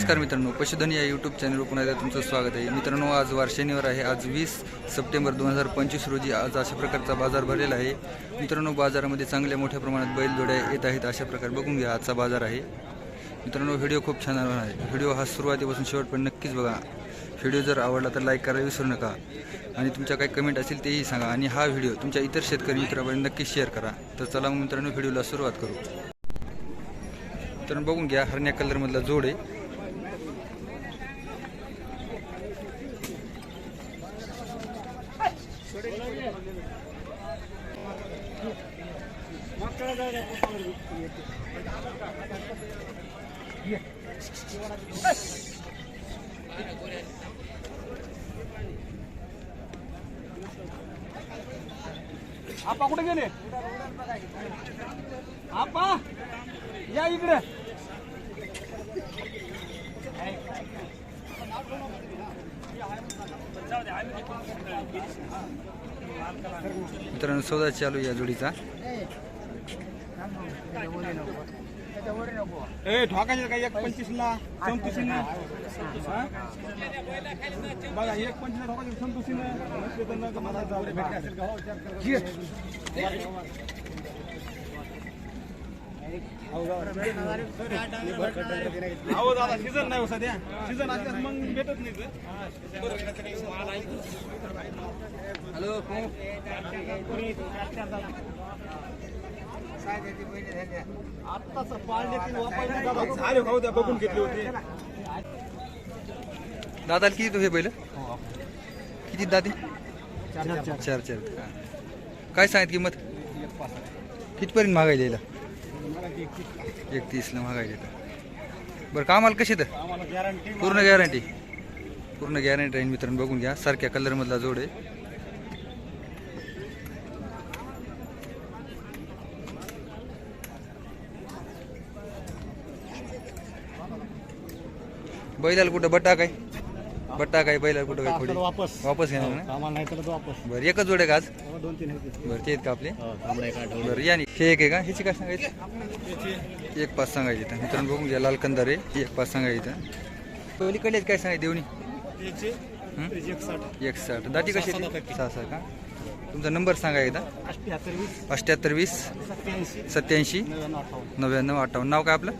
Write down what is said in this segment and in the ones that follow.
नमस्कार मित्रांनो पशुधन या यूट्यूब चॅनलवर पुन्हा एकदा तुमचं स्वागत आहे. मित्रांनो आज वार शनिवार आहे. आज वीस सप्टेंबर दोन हजार पंचवीस रोजी आज अशा प्रकारचा बाजार भरलेला आहे. मित्रांनो बाजारामध्ये चांगल्या मोठ्या प्रमाणात बैलजोड्या येत आहेत अशा प्रकारे बघून घ्या आजचा बाजार आहे. मित्रांनो व्हिडिओ खूप छान आला आहे. व्हिडिओ हा सुरुवातीपासून शेवटपर्यंत नक्कीच बघा. व्हिडिओ जर आवडला तर लाईक करायला विसरू नका. आणि तुमच्या काही कमेंट असेल तेही सांगा. आणि हा व्हिडिओ तुमच्या इतर शेतकरी मित्रापर्यंत नक्कीच शेअर करा. तर चला मग मित्रांनो व्हिडिओला सुरुवात करू. तर बघून घ्या. हरण्या कलरमधला जोड आहे. आपा कुठे गेले? आपा या इकडे. जाऊ दे आम्ही मित्रांनो सौदा चालू या जोडीचा. ए ठोकायचे काय एक पंचवीस ला चौतीस ना बघा एक पंचवीस ठोकायचे संतोषी अहो दादा सीझन नाही हो सध्या. सीझन असल्यास मग भेटत नाही हॅलो आत्ताच पाळणे तीन झाले खाऊ बघून घेतले होते. दादाला किती तो हे बैल किती दाते चार चार. हा. काय सांगत किंमत? कितपर्यंत मागायला एक एकतीसला मागायचे तर. बरं कामाला कशी तर? गॅरंटी पूर्ण गॅरंटी पूर्ण गॅरंटी राहील मित्रांनो बघून घ्या. सारख्या कलरमधला जोड आहे. बैलाला कुठं बटा काय? बट्टा काय बैलाला कुठं काय थोडी वापस. वापस घेणार ना? सामान नाही तर वापस. बरं एकच जोड आहे का आज? दोन तीन बरं ते आहेत का आपले? काढ बरं या नाही हे एक आहे का? ह्याची काय सांगायचं? एक पाच सांगायची इथं. मित्रांनो बघून घ्या लाल कंदार आहे. ही एक पाच सांगायची इथं. पलीकडे काय सांगायची देवणी? हं? एक साठ दाटी कशी? सहा सहा का? तुमचा नंबर सांगा एकदा. अठ्याहत्तर वीस. सत्याऐंशी. नव्याण्णव अठ्ठावन्न. नाव काय आपलं?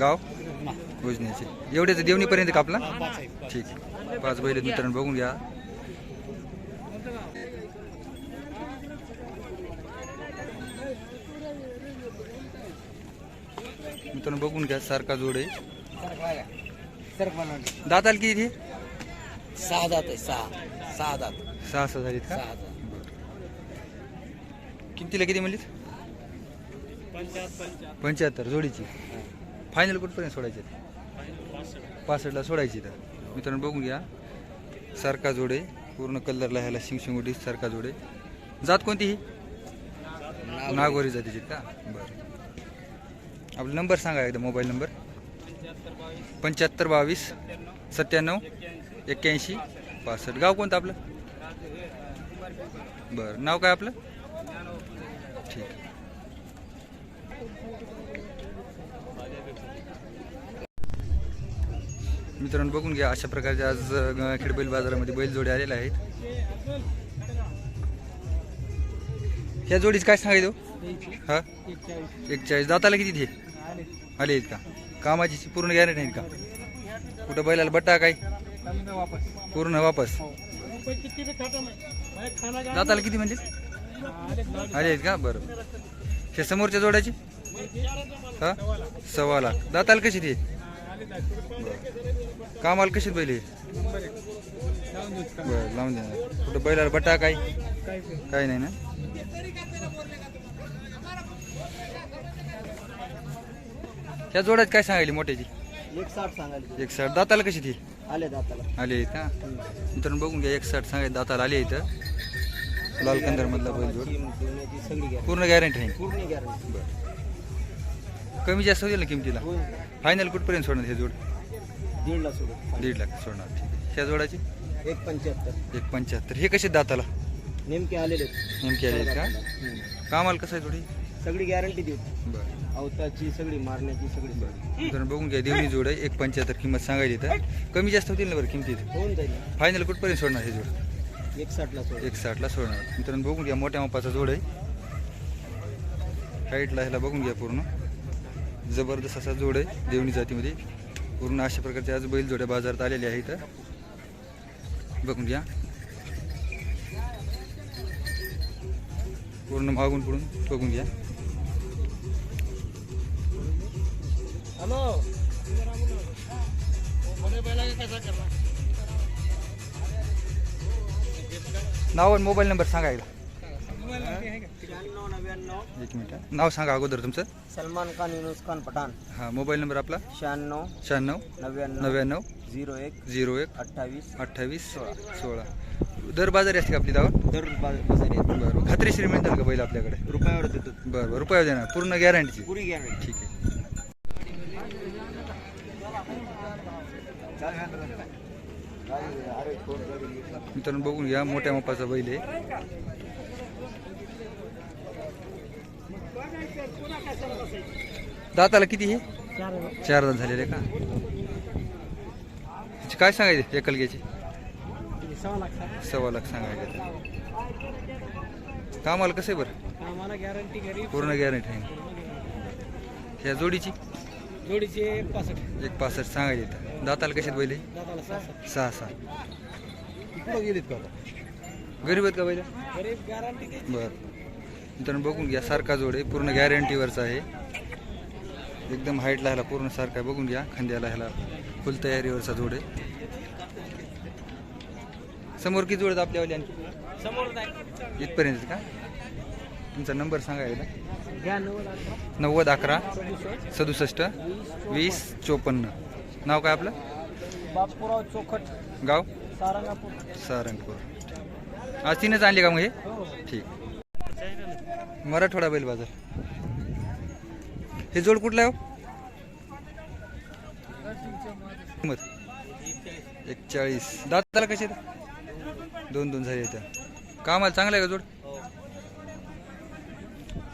गाव? भोजण्याचे एवढेच देवणीपर्यंत का आपला? ठीक पाच बैल मित्रांनो बघून घ्या. मित्रांनो बघून घ्या सारखा जोड आहे. दाताल किती? सहा दात आहे सहा. सहा दात सहा सहा झालीत का? सहा दात किमतीला किती म्हणलीत? पंच्याहत्तर जोडीची. फायनल कुठपर्यंत सोडायचे? पासष्टला सोडायची तर मित्रांनो बघून घ्या. सारखा जोडे पूर्ण कलरला ह्याला शिंगशिंगोटी सारखा जोडे. जात कोणती ही? नागोरी जातीची का? बरं. आपला नंबर सांगा एकदा मोबाईल नंबर. पंच्याहत्तर बावीस सत्त्याण्णव एक्क्याऐंशी पासष्ट. गाव कोणतं आपलं? बरं. नाव काय आपलं? ठीक मित्रांनो बघून घ्या अशा प्रकारचे आज खेडबैल बाजारामध्ये बैल जोडे आलेले आहेत. ह्या जोडीच काय सांगायचो हा? एक चाळीस दाताला किती ते आले आहेत का? कामाची पूर्ण गॅरंटी आहेत का? कुठं बैलाला बट्टा काय? पूर्ण वापस. दाताला किती म्हणजे आले आहेत का? बरं. हे समोरच्या जोड्याची? हा? सव्वा लाख. दाताला कशी ते? कामाला कशी बैल? बरं लावून द्या कुठं बैलाला बट्टा काय? काय नाही ना? ह्या जोड्यात काय सांगायली मोठ्याची? एक साठ सांगायला. एक साठ दाताला कशी ती? आले दाताला. आली आहेत का? मित्रांनो बघून घ्या एक साठ सांगायचं दाताला आली इथं लाल कंदर मधला बैल जोड. सगळी गॅरंटी पूर्ण गॅरंटी आहे. पूर्ण गॅरंटी कमी जास्त होईल ना किमतीला? फायनल कुठपर्यंत सोडणार हे जोड? दीडला सोडून दीड लाख सोडणार. ठीक आहे. ह्या जोडाची? एक पंच्याहत्तर. एक पंच्याहत्तर. हे कसे दाताला? नेमके आलेले नेमके आले आहेत का? कामाला कसं आहे थोडी सगळी गॅरंटी देऊ. बरं. अवताची सगळी मारण्याची सगळी. मित्रांनो बघून घ्या. देवणी जोड आहे. एक पंच्याहत्तर किंमत सांगायची तर कमी जास्त होतील ना बरं किमतीत? होऊन जाईल. फायनल कुठपर्यंत सोडणार हे जोड? एक साठला सोड एक साठला सोडणार. मित्रांनो बघून घ्या मोठ्या मापाचा जोड आहे. हाईटला ह्याला बघून घ्या पूर्ण. जबरदस्त असा जोड आहे देवणी जातीमध्ये. पूर्ण अशा प्रकारचे आज बैल जोड्या बाजारात आलेल्या आहेत बघून घ्या. पूर्ण मागून पुढून बघून घ्या. हॅलो. नाव आणि मोबाईल नंबर सांगा एकदा. एक मिनिट. नाव सांगा अगोदर तुमचं. सलमान खान युनुस खान पठाण. हां मोबाईल नंबर आपला? शहाण्णव. शहाण्णव. नव्याण्णव. नव्याण्णव. झिरो एक. झिरो एक. अठ्ठावीस. अठ्ठावीस. सोळा. दर बाजारी असते का आपली दावा दर बाजारी. बरं. खात्रीशीर मिळतात का बैल आपल्याकडे? रुपयावर देतो. बरं बरं. रुपये देणार. पूर्ण गॅरंटीची पुरी गॅरंटी ठीक आहे. मित्रांनो बघून घ्या मोठ्या मापाचा बैल आहे. दाताला किती हे? चार दात झालेले का? हिची काय सांगायचे एकलग्याची? सव्वा लाख सांगायचे. कामाला कसं आहे बरं? पूर्ण गॅरंटी आहे. ह्या जोडीची? जोडीचे एक पासष्ट एक पासष्ट सांगायचे इथं. दाताला कशात बैल आहे? दादाला सहासष्ट सहा. सहा गेलीत का गरीब आहेत का बैल? गरीब गॅरंटी बर. मित्रांनो बघून घ्या सारखा जोड आहे पूर्ण गॅरंटीवरचा आहे. एकदम हाईटला ह्याला पूर्ण सारखा आहे बघून घ्या खांद्याला ह्याला फुल तयारीवरचा जोड आहे. समोर किती जोड आहेत आपल्यावाली आणखी समोर नाही. इथपर्यंत का? तुमचा नंबर सांगा एकदा. नव्वद अकरा. सदुसष्ट. वीस चोपन्न. नाव काय आपलं? बापूराव चोखट. गाव? सारंगापूर. सारंगपूर. आज तीनच आणले का मग हे? हो. ठीक. मराठवाडा बैल बाजार हे जोड कुठला आहे हो? किंमत एक चाळीस दाताला कसे? दोन दोन झाले त्या कामाला चांगला आहे का जोड?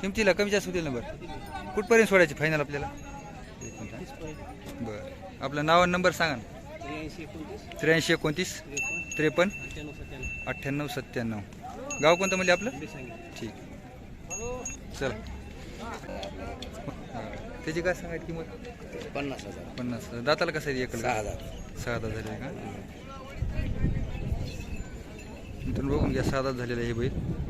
किमतीला कमी जास्त होतील ना बरं? कुठपर्यंत सोडायची फायनल आपल्याला? एक मिनिट. बरं. आपलं नाव आणि नंबर सांगा ना. त्र्याऐंशी एकोणतीस त्रेपन्न अठ्ठ्याण्णव सत्त्याण्णव. गाव कोणतं म्हणजे आपलं? ठीक. चला. त्याची काय सांगायची किंमत? पन्नास हजार. पन्नास दाताला कसं आहे एकल सहा हजार. सहा दात झाले का? मित्रांनो बघून घ्या सहा दात झालेलं आहे हे बैल.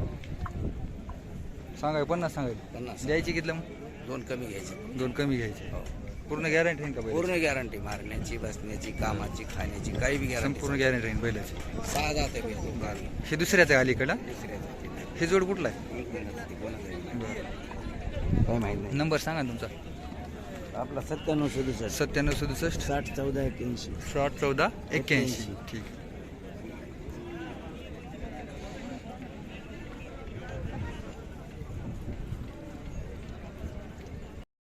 सांगाय पन्नास सांगायला. पन्नास. द्यायची कितलं मग? दोन कमी घ्यायचे. दोन कमी घ्यायचे. पूर्ण गॅरंटी राहील का बैल पूर्ण गॅरंटी मारण्याची बसण्याची कामाची खाण्याची काही बी गॅरंटी संपूर्ण गॅरंटी राहील बैलाची. सहा जाते बिलकुल हे दुसऱ्याचं आहे अलीकडं? दुसऱ्याचं हे जोड कुठला आहे? ती? कोणाचं आहे? माहीत नाही. नंबर सांगा तुमचा. आपला सत्त्याण्णव सदुसष्ट. सत्त्याण्णव सदुसष्ट. साठ चौदा एक्क्याऐंशी. शॉर्ट चौदा एक्क्याऐंशी. ठीक.